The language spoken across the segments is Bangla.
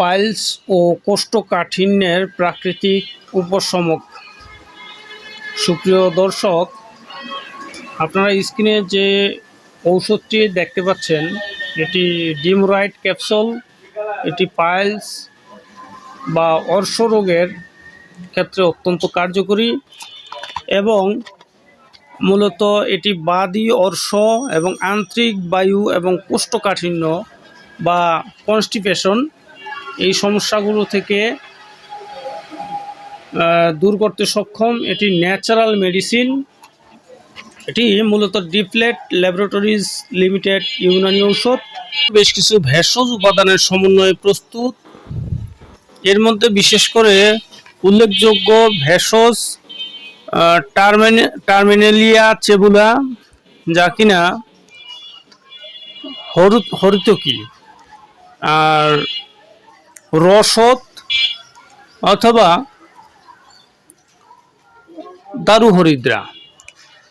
পাইলস ও কোষ্ঠকাঠিন্যের প্রাকৃতিক উপশমক। সুপ্রিয় দর্শক, আপনারা স্ক্রিনে যে ঔষধটি দেখতে পাচ্ছেন, এটি ডিমরাইট ক্যাপসুল, এটি পাইলস বা অর্শ রোগের ক্ষেত্রে অত্যন্ত কার্যকরী এবং মূলত এটি বাদি অর্শ এবং আন্তরিক বায়ু এবং কোষ্ঠকাঠিন্য বা কনস্টিপেশন এই সমস্যাগুলো থেকে দূর করতে সক্ষম এটি ন্যাচারাল মেডিসিন এটি মূলত ডিপ্লেট ল্যাবরেটরিজ লিমিটেড ইউনানি ঔষধ। বেশ কিছু ভেষজ উপাদানের সমন্বয়ে প্রস্তুত। এর মধ্যে বিশেষ করে উল্লেখযোগ্য ভেষজ টার্মিনে টার্মিনেলিয়া চেবুলা, যা কিনা হরু হরিতকি। আর রসদ অথবা দারু হরিদ্রা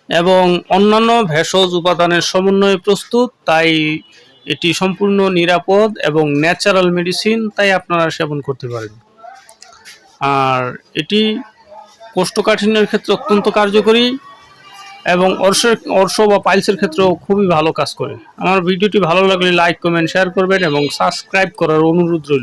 এবং অন্যান্য ভেষজ উপাদানের সমন্বয়ে প্রস্তুত, তাই এটি সম্পূর্ণ নিরাপদ এবং ন্যাচারাল মেডিসিন তাই আপনারা সেবন করতে পারেন। আর এটি কোষ্ঠকাঠিন্যের ক্ষেত্রে অত্যন্ত কার্যকরী এবং অর্শের, অর্শ বা পাইলসের ক্ষেত্রেও খুবই ভালো কাজ করে। আমার ভিডিওটি ভালো লাগলে লাইক কমেন্ট শেয়ার করবেন এবং সাবস্ক্রাইব করার অনুরোধ রইল।